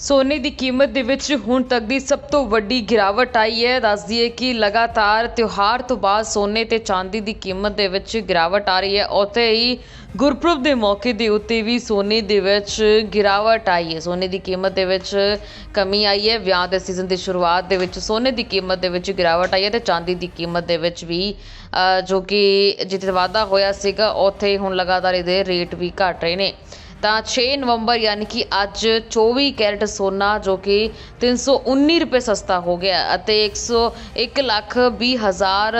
ਸੋਨੇ ਦੀ ਕੀਮਤ ਦੇ ਵਿੱਚ ਹੁਣ ਤੱਕ ਦੀ ਸਭ ਤੋਂ ਵੱਡੀ ਗਿਰਾਵਟ ਆਈ ਹੈ। ਦੱਸ ਦਈਏ ਕਿ ਲਗਾਤਾਰ ਤਿਉਹਾਰ ਤੋਂ ਬਾਅਦ ਸੋਨੇ ਤੇ ਚਾਂਦੀ ਦੀ ਕੀਮਤ ਦੇ ਵਿੱਚ ਗਿਰਾਵਟ ਆ ਰਹੀ ਹੈ। ਉੱਥੇ ਹੀ ਗੁਰਪੁਰਬ ਦੇ ਮੌਕੇ ਦੇ ਉੱਤੇ ਵੀ ਸੋਨੇ ਦੇ ਵਿੱਚ ਗਿਰਾਵਟ ਆਈ ਹੈ। ਸੋਨੇ ਦੀ ਕੀਮਤ ਦੇ ਵਿੱਚ ਕਮੀ ਆਈ ਹੈ। ਵਿਆਹ ਦੇ ਸੀਜ਼ਨ ਦੀ ਸ਼ੁਰੂਆਤ ਦੇ ਵਿੱਚ ਸੋਨੇ ਦੀ ਕੀਮਤ ਦੇ ਵਿੱਚ ਗਿਰਾਵਟ ਆਈ ਹੈ ਤੇ ਚਾਂਦੀ ਦੀ ਕੀਮਤ ਦੇ ਵਿੱਚ ਵੀ ਜੋ ਕਿ ਜਿੱਥੇ ਵਾਧਾ ਹੋਇਆ ਸੀਗਾ, ਉੱਥੇ ਹੁਣ ਲਗਾਤਾਰ ਇਹਦੇ ਰੇਟ ਵੀ ਘਟ ਰਹੇ ਨੇ। ਤਾਂ 6 ਨਵੰਬਰ ਯਾਨੀ ਕਿ ਅੱਜ 24 ਕੈਰਟ ਸੋਨਾ ਜੋ ਕਿ 319 ਰੁਪਏ ਸਸਤਾ ਹੋ ਗਿਆ ਅਤੇ 100 1 ਲੱਖ 20 ਹਜ਼ਾਰ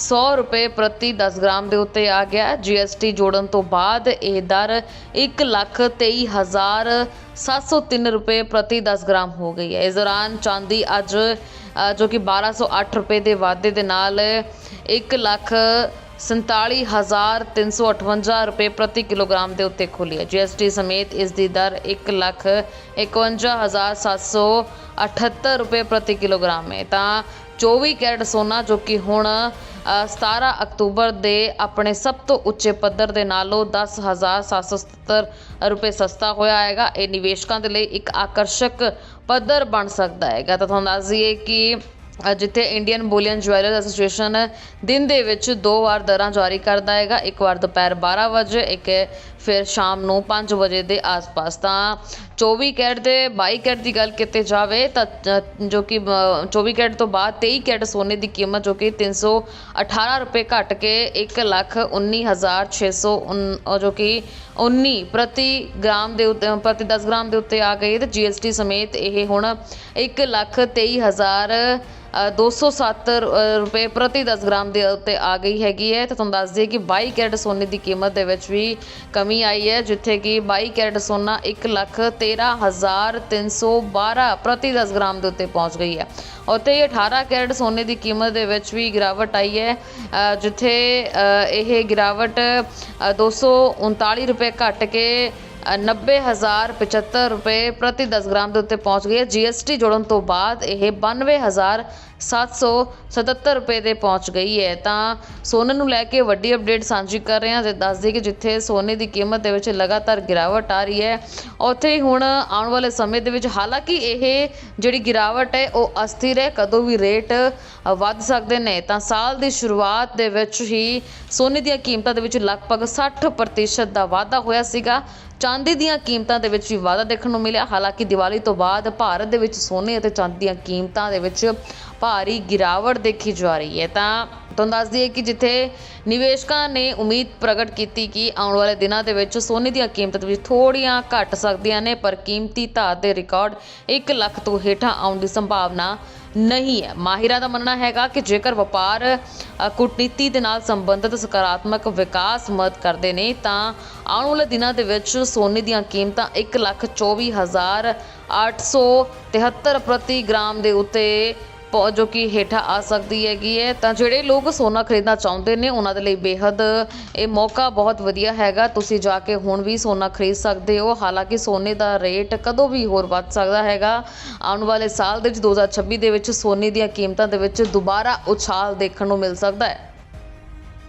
100 ਰੁਪਏ ਪ੍ਰਤੀ 10 ਗ੍ਰਾਮ ਦੇ ਉੱਤੇ ਆ ਗਿਆ। ਜੀਐਸਟੀ ਜੋੜਨ ਤੋਂ ਬਾਅਦ ਇਹ ਦਰ 1 ਲੱਖ 23 ਹਜ਼ਾਰ 703 ਰੁਪਏ ਪ੍ਰਤੀ 10 ਗ੍ਰਾਮ ਹੋ ਗਈ ਹੈ। ਇਸ ਦੌਰਾਨ ਚਾਂਦੀ ਅੱਜ ਜੋ ਕਿ 1208 ਰੁਪਏ ਦੇ ਵਾਧੇ ਦੇ ਨਾਲ 1 ਲੱਖ 47358 ਰੁਪਏ ਪ੍ਰਤੀ ਕਿਲੋਗ੍ਰਾਮ ਦੇ ਉੱਤੇ ਖੁੱਲੀ ਹੈ ਜੀਐਸਟੀ ਸਮੇਤ ਇਸ ਦੀ ਦਰ 151778 ਰੁਪਏ ਪ੍ਰਤੀ ਕਿਲੋਗ੍ਰਾਮ ਹੈ। ਤਾਂ 24 ਕੈਰਟ ਸੋਨਾ ਜੋ ਕਿ ਹੁਣ ਅ, 17 ਅਕਤੂਬਰ ਦੇ ਆਪਣੇ ਸਭ ਤੋਂ ਉੱਚੇ ਪੱਧਰ ਦੇ ਨਾਲੋਂ 10777 ਰੁਪਏ ਸਸਤਾ ਹੋਇਆ ਹੈਗਾ। ਇਹ ਨਿਵੇਸ਼ਕਾਂ ਦੇ ਲਈ ਇੱਕ ਆਕਰਸ਼ਕ ਪੱਧਰ ਬਣ ਸਕਦਾ ਹੈਗਾ। ਤਾਂ ਤੁਹਾਨੂੰ ਦੱਸ ਦਈਏ ਕਿ ਜਿੱਥੇ ਇੰਡੀਅਨ ਬੁਲੀਅਨ ਜੁਐਲਰ ਐਸੋਸੀਏਸ਼ਨ ਦਿਨ ਦੇ ਵਿੱਚ ਦੋ ਵਾਰ ਦਰਾਂ ਜਾਰੀ ਕਰਦਾ ਹੈਗਾ ਇੱਕ ਵਾਰ ਦੁਪਹਿਰ 12 ਵਜੇ ਇੱਕ ਫਿਰ ਸ਼ਾਮ ਨੂੰ 5 ਵਜੇ ਦੇ ਆਸ-ਪਾਸ। ਤਾਂ 24 ਕੈਰਟ ਤੇ 22 ਕੈਰਟ ਦੀ ਗੱਲ ਕੀਤੀ ਜਾਵੇ ਤਾਂ ਜੋ ਕਿ ਅ, 24 ਕੈਰਟ ਤੋਂ ਬਾਅਦ 23 ਕੈਰਟ ਸੋਨੇ ਦੀ ਕੀਮਤ ਜੋ ਕਿ 318 ਰੁਪਏ ਘਟ ਕੇ 1 ਲੱਖ 19600 ਜੋ ਕਿ 19 ਪ੍ਰਤੀ ਗ੍ਰਾਮ ਦੇ ਉੱਤੇ ਪ੍ਰਤੀ 10 ਗ੍ਰਾਮ ਦੇ ਉੱਤੇ ਆ ਗਈ ਤੇ ਜੀਐਸਟੀ ਸਮੇਤ ਇਹ ਹੁਣ 1 ਲੱਖ 23000 ਅ, 207 ਰ- ਅ, ਰੁਪਏ ਪ੍ਰਤੀ 10 ਗ੍ਰਾਮ ਦੇ ਉੱਤੇ ਆ ਗਈ ਹੈਗੀ ਹੈ। ਤੇ ਤੁਹਾਨੂੰ ਦੱਸ ਦਈਏ ਕਿ 22 ਕੈਰਟ ਸੋਨੇ ਦੀ ਕੀਮਤ ਦੇ ਵਿੱਚ ਵੀ ਕਮੀ ਆਈ ਹੈ ਜਿੱਥੇ ਕਿ 22 ਕੈਰਟ ਸੋਨਾ 1 ਲੱਖ 13312 ਪ੍ਰਤੀ 10 ਗ੍ਰਾਮ ਦੇ ਉੱਤੇ ਪਹੁੰਚ ਗਈ ਹੈ। ਉੱਥੇ ਹੀ 18 ਕੈਰਟ ਸੋਨੇ ਦੀ ਕੀਮਤ ਦੇ ਵਿੱਚ ਵੀ ਗਿਰਾਵਟ ਆਈ ਹੈ ਜਿੱਥੇ ਇਹ ਗਿਰਾਵਟ ਅ, 239 ਰੁਪਏ ਘਟ ਕੇ 90075 ਰੁਪਏ ਪ੍ਰਤੀ 10 ਗ੍ਰਾਮ ਦੇ ਉੱਤੇ ਪਹੁੰਚ ਗਈ ਹੈ ਜੀਐਸਟੀ ਜੋੜਨ ਤੋਂ ਬਾਅਦ ਇਹ 92777 ਰੁਪਏ 'ਤੇ ਪਹੁੰਚ ਗਈ ਹੈ। ਤਾਂ ਸੋਨੇ ਨੂੰ ਲੈ ਕੇ ਵੱਡੀ ਅਪਡੇਟ ਸਾਂਝੀ ਕਰ ਰਹੇ ਹਾਂ ਤੇ ਦੱਸ ਦਈਏ ਕਿ ਜਿੱਥੇ ਸੋਨੇ ਦੀ ਕੀਮਤ ਦੇ ਵਿੱਚ ਲਗਾਤਾਰ ਗਿਰਾਵਟ ਆ ਰਹੀ ਹੈ, ਉੱਥੇ ਹੀ ਹੁਣ ਆਉਣ ਵਾਲੇ ਸਮੇਂ ਦੇ ਵਿੱਚ ਹਾਲਾਂਕਿ ਇਹ ਜਿਹੜੀ ਗਿਰਾਵਟ ਹੈ, ਉਹ ਅਸਥਿਰ ਹੈ, ਕਦੋਂ ਵੀ ਰੇਟ ਵੱਧ ਸਕਦੇ ਨੇ। ਤਾਂ ਸਾਲ ਦੀ ਸ਼ੁਰੂਆਤ ਦੇ ਵਿੱਚ ਹੀ ਸੋਨੇ ਦੀਆਂ ਕੀਮਤਾਂ ਦੇ ਵਿੱਚ ਲਗਭਗ 60% ਦਾ ਵਾਧਾ ਹੋਇਆ ਸੀਗਾ। ਚਾਂਦੀ ਦੀਆਂ ਕੀਮਤਾਂ ਦੇ ਵਿੱਚ ਵੀ ਵਾਧਾ ਦੇਖਣ ਨੂੰ ਮਿਲਿਆ। ਹਾਲਾਂਕਿ ਦੀਵਾਲੀ ਤੋਂ ਬਾਅਦ ਭਾਰਤ ਦੇ ਵਿੱਚ ਸੋਨੇ ਅਤੇ ਚਾਂਦੀ ਦੀਆਂ ਕੀਮਤਾਂ ਦੇ ਵਿੱਚ ਭਾਰੀ ਗਿਰਾਵਟ ਦੇਖੀ ਜਾ ਰਹੀ ਹੈ। ਤਾਂ ਤੁਹਾਨੂੰ ਦੱਸ ਦਈਏ ਕਿ ਜਿੱਥੇ ਨਿਵੇਸ਼ਕਾਂ ਨੇ ਉਮੀਦ ਪ੍ਰਗਟ ਕੀਤੀ ਕਿ ਆਉਣ ਵਾਲੇ ਦਿਨਾਂ ਦੇ ਵਿੱਚ ਸੋਨੇ ਦੀਆਂ ਕੀਮਤਾਂ ਦੇ ਵਿੱਚ ਥੋੜੀਆਂ ਘਟ ਸਕਦੀਆਂ ਨੇ ਪਰ ਕੀਮਤੀ ਧਾਤ ਦੇ ਰਿਕਾਰਡ 1 ਲੱਖ ਤੋਂ ਹੇਠਾਂ ਆਉਣ ਦੀ ਸੰਭਾਵਨਾ ਨਹੀਂ ਹੈ। ਮਾਹਿਰਾਂ ਦਾ ਮੰਨਣਾ ਹੈਗਾ ਕਿ ਜੇਕਰ ਵਪਾਰ ਅ, ਕੂਟਨੀਤੀ ਦੇ ਨਾਲ ਸੰਬੰਧਿਤ ਸਕਾਰਾਤਮਕ ਵਿਕਾਸ ਮਦਦ ਕਰਦੇ ਨੇ ਤਾਂ ਆਉਣ ਵਾਲੇ ਦਿਨਾਂ ਦੇ ਵਿੱਚ ਸੋਨੇ ਦੀਆਂ ਕੀਮਤਾਂ 1 ਲੱਖ 24 ਹਜ਼ਾਰ 873 ਪ੍ਰਤੀ ਗ੍ਰਾਮ ਦੇ ਉੱਤੇ ਜੋ ਕਿ ਹੇਠਾਂ ਆ ਸਕਦੀ ਹੈਗੀ ਹੈ। ਤਾਂ ਜਿਹੜੇ ਲੋਕ ਸੋਨਾ ਖਰੀਦਣਾ ਚਾਹੁੰਦੇ ਨੇ, ਉਹਨਾਂ ਦੇ ਲਈ ਬੇਹੱਦ ਇਹ ਮੌਕਾ ਬਹੁਤ ਵਧੀਆ ਹੈਗਾ। ਤੁਸੀਂ ਜਾ ਕੇ ਹੁਣ ਵੀ ਸੋਨਾ ਖਰੀਦ ਸਕਦੇ ਹੋ। ਹਾਲਾਂਕਿ ਸੋਨੇ ਦਾ ਰੇਟ ਕਦੋਂ ਵੀ ਹੋਰ ਵੱਧ ਸਕਦਾ ਹੈਗਾ। ਆਉਣ ਵਾਲੇ ਸਾਲ ਦੇ ਵਿੱਚ 2026 ਦੇ ਵਿੱਚ ਸੋਨੇ ਦੀਆਂ ਕੀਮਤਾਂ ਦੇ ਵਿੱਚ ਦੁਬਾਰਾ ਉਛਾਲ ਦੇਖਣ ਨੂੰ ਮਿਲ ਸਕਦਾ ਹੈ।